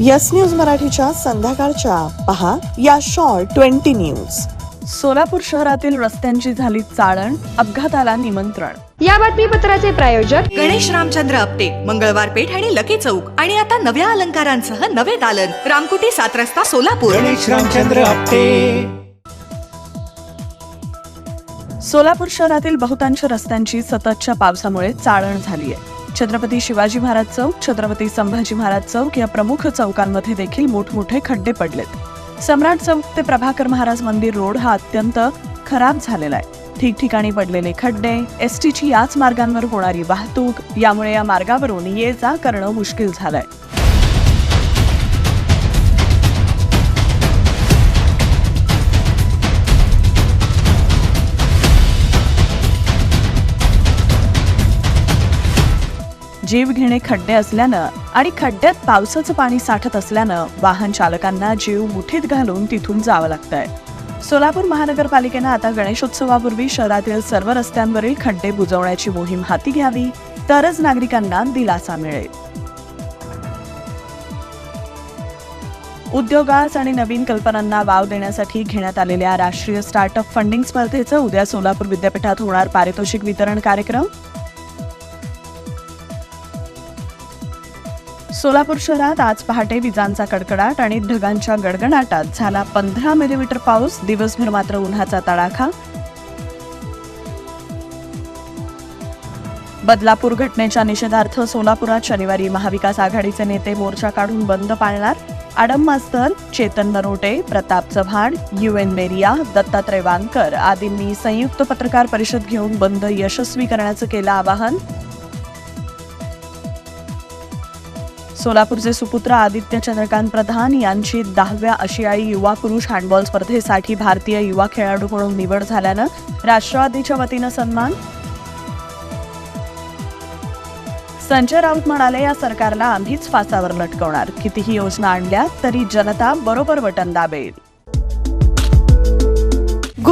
Yes news मराठीच्या संध्याकाळच्या. पहा या शॉर्ट ट्वेंटी न्यूज सोलापूर शहरातील रस्त्यांची झाली चाळण अपघाताला निमंत्रण. या बातमीपत्राचे प्रायोजक गणेश रामचंद्र आपटे मंगळवार पेठ आणि लकी चौक आणि आता नव्या अलंकारांसह नवे दालन. रामकुटी सात रस्ता सोलापूर. गणेश रामचंद्र आपटे. सोलापूर शहरातील बहुतांश रस्त्यांची सततच्या पावसामुळे चाळण झाली आहे छत्रपती शिवाजी महाराज चौक छत्रपती संभाजी महाराज चौक या प्रमुख चौकांमध्ये देखील मोठमोठे खड्डे पडलेत. सम्राट चौक ते प्रभाकर महाराज मंदिर रोड हा अत्यंत खराब झालेला आहे. ठिकठिकाणी पडलेले खड्डे एस टीची याच मार्गांवर होणारी वाहतूक यामुळे या मार्गावरून ये जा करणं मुश्किल झालंय. जीवघेणे खड्डे असल्यानं आणि खड्ड्यात पावसाचं पाणी साठत असल्यानं वाहन चालकांना जीव मुठीत घालून तिथून जावं लागतंय. सोलापूर महानगरपालिकेनं आता गणेशोत्सवापूर्वी शहरातील सर्व रस्त्यांवरील खड्डे बुजवण्याची मोहीम हाती घ्यावी तरच नागरिकांना दिलासा मिळेल. उद्योगास आणि नवीन कल्पनांना वाव देण्यासाठी घेण्यात आलेल्या राष्ट्रीय स्टार्टअप फंडिंग स्पर्धेचं उद्या सोलापूर विद्यापीठात होणार पारितोषिक वितरण कार्यक्रम. सोलापूर शहरात आज पहाटे विजांचा कडकडाट आणि ढगांच्या गडगडाटात झाला पंधरा मिलीमीटर पाऊस. दिवसभर मात्र उन्हाचा तडाखा. बदलापूर घटनेच्या निषेधार्थ सोलापुरात शनिवारी महाविकास आघाडीचे नेते मोर्चा काढून बंद पाळणार. आडम मास्तर चेतन नरोटे प्रताप चव्हाण यू एन मेरिया दत्तात्रय वानकर आदींनी संयुक्त पत्रकार परिषद घेऊन बंद यशस्वी करण्याचं केलं आवाहन. सोलापूरचे सुपुत्र आदित्य चंद्रकांत प्रधान यांची दहाव्या आशियाई युवा पुरुष हँडबॉल स्पर्धेसाठी भारतीय युवा खेळाडू म्हणून निवड झाल्यानं राष्ट्रवादीच्या वतीनं सन्मान. संजय राऊत म्हणाले या सरकारला आम्हीच फासावर लटकवणार. कितीही योजना आणल्या तरी जनता बरोबर बटन दाबेल.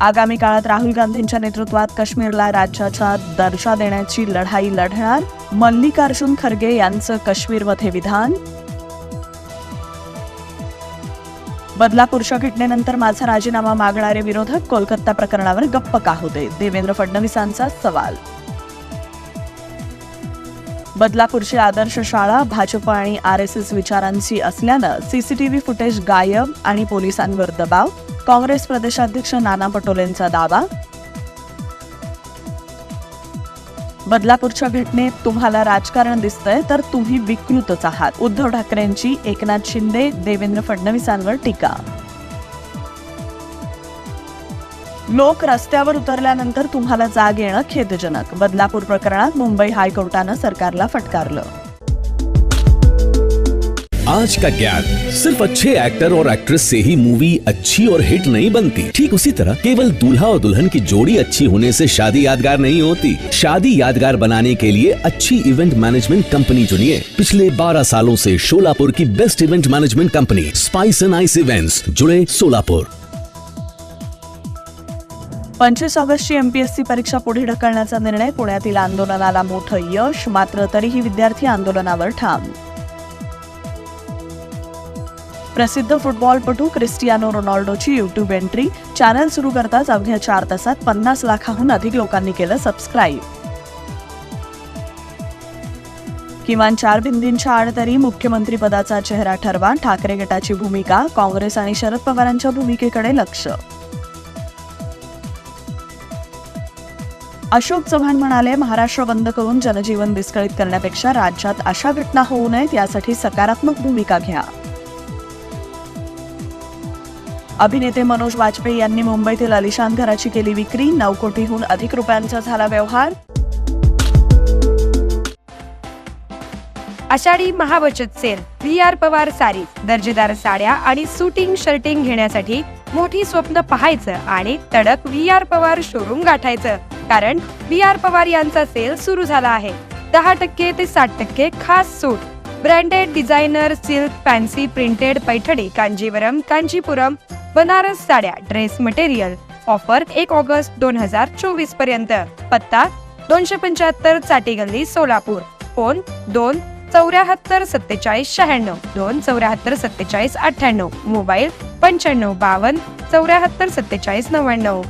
आगामी काळात राहुल गांधींच्या नेतृत्वात काश्मीरला राज्याचा दर्जा देण्याची लढाई लढणार. मल्लिकार्जुन खरगे यांचं काश्मीरमध्ये विधान. बदलापूरच्या घटनेनंतर माझा राजीनामा मागणारे विरोधक कोलकाता प्रकरणावर गप्प का होते? देवेंद्र फडणवीसांचा सवाल. बदलापूरची आदर्श शाळा भाजप आणि आर एस एस विचारांची असल्यानं सीसीटीव्ही फुटेज गायब आणि पोलिसांवर दबाव. काँग्रेस प्रदेशाध्यक्ष नाना पटोलेंचा दावा. बदलापूरच्या घटनेत तुम्हाला राजकारण दिसतंय तर तुम्ही विकृतच आहात. उद्धव ठाकरेंची एकनाथ शिंदे देवेंद्र फडणवीसांवर टीका. लोक रस्त्यावर उतरल्यानंतर तुम्हाला जाग येणं खेदजनक. बदलापूर प्रकरणात मुंबई हायकोर्टानं सरकारला फटकारलं. आज का ज्ञान सिर्फ़ अच्छे एक्टर और एक्ट्रेस से ही मूवी अच्छी और हिट नहीं बनती। ठीक उसी तरह केवल दूल्हा और दुल्हन की जोड़ी अच्छी होने से शादी यादगार नहीं होती। शादी यादगार बनाने के लिए अच्छी इवेंट मैनेजमेंट कंपनी चुनिए। पिछले 12 सालों से शोलापुर की best event management company spice and ice events जुड़े सोलापुर पंचवीस ऑगस्टची एमपीएससी परीक्षा पुढे ढकलण्याचा निर्णय पुण्यातील आंदोलनाला मोठं यश, मात्र तरीही विद्यार्थी आंदोलनावर ठाम। प्रसिद्ध फुटबॉलपटू क्रिस्टियानो रोनाल्डोची युट्यूब एंट्री चॅनल सुरू करताच अवघ्या चार तासात पन्नास लाखाहून अधिक लोकांनी केलं सबस्क्राईब किमान चार बिंदींच्या आड तरी मुख्यमंत्रीपदाचा चेहरा ठरवा. ठाकरे गटाची भूमिका काँग्रेस आणि शरद पवारांच्या भूमिकेकडे लक्ष. अशोक चव्हाण म्हणाले महाराष्ट्र बंद करून जनजीवन विस्कळीत करण्यापेक्षा राज्यात अशा घटना होऊ नयेत यासाठी सकारात्मक भूमिका घ्या. अभिनेते मनोज वाजपेयी यांनी मुंबईतील अलिशान घराची केली विक्री. नऊ कोटीहून अधिक रुपयांचा झाला व्यवहार. आषाढी महाबचत सेल. व्ही आर पवार सारी दर्जेदार साड्या आणि सुटिंग शर्टिंग घेण्यासाठी मोठी स्वप्न पाहायचं आणि तडक व्ही आर पवार शोरूम गाठायचं. कारण व्ही आर पवार यांचा सेल सुरू झाला आहे. दहा टक्के ते साठ टक्के खास सूट. Branded designer silk fancy printed Paithani Kanjivaram Kanjipuram Banaras साड्या ड्रेस मटेरियल ऑफर एक ऑगस्ट दोन हजार चोवीसपर्यंत. पत्ता दोनशे पंच्याहत्तर चाटी गल्ली सोलापूर. फोन दोन चौऱ्याहत्तर सत्तेचाळीस शहाण्णव. दोन चौऱ्याहत्तर सत्तेचाळीस अठ्ठ्याण्णव. मोबाईल पंच्याण्णव बावन्न चौऱ्याहत्तर सत्तेचाळीस नव्याण्णव.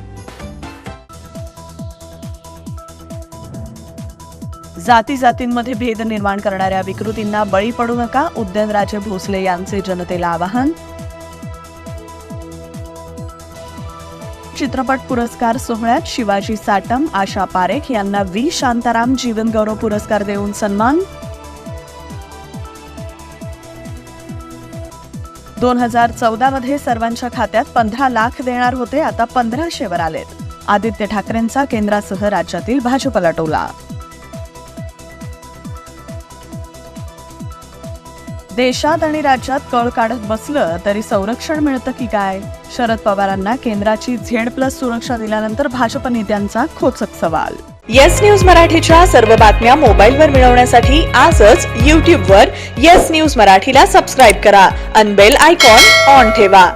जाती जातींमध्ये भेद निर्माण करणाऱ्या विकृतींना बळी पडू नका. उदयनराजे भोसले यांचे जनतेला आवाहन. चित्रपट पुरस्कार सोहळ्यात शिवाजी साटम आशा पारेख यांना व्ही. शांताराम जीवनगौरव पुरस्कार देऊन सन्मान. दोन हजार चौदा मध्ये सर्वांच्या खात्यात पंधरा लाख देणार होते आता पंधराशेवर आलेत. आदित्य ठाकरेंचा केंद्रासह राज्यातील भाजपला टोला. देशात आणि राज्यात कळ काढत बसलं तरी संरक्षण मिळतं की काय? शरद पवारांना केंद्राची झेड प्लस सुरक्षा दिल्यानंतर भाजप नेत्यांचा खोचक सवाल. येस न्यूज मराठीच्या सर्व बातम्या मोबाईलवर मिळवण्यासाठी आजच यूट्यूबवर येस न्यूज मराठीला सबस्क्राईब करा. अनबेल आयकॉन ऑन ठेवा.